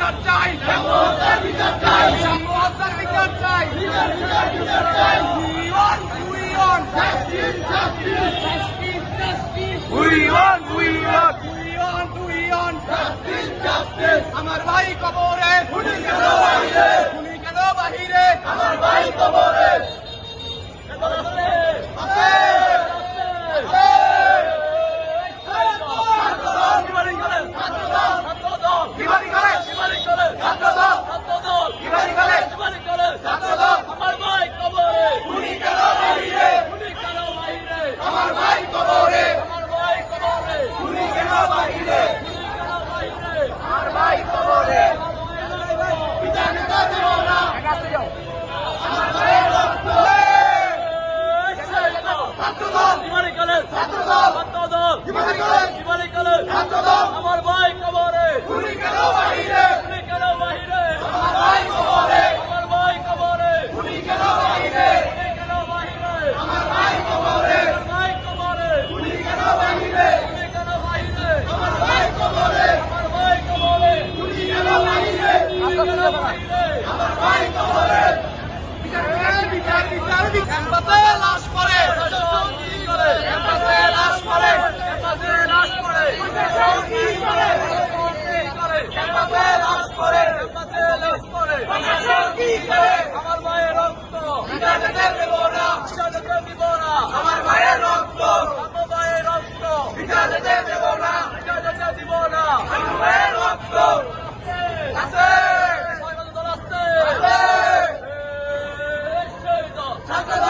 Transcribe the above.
বিচার চাই। বিচার চাই। বিচার চাই। বিচার চাই আমার ভাই কবরে খুনি কেন বাহিরে? খুনি কেন বাহিরে? আমার ভাই কবরে। আমার মায়ের রক্ত আমার মায়ের রক্ত আমার মায়ের রক্ত দিব না দিব না আমার মায়ের রক্ত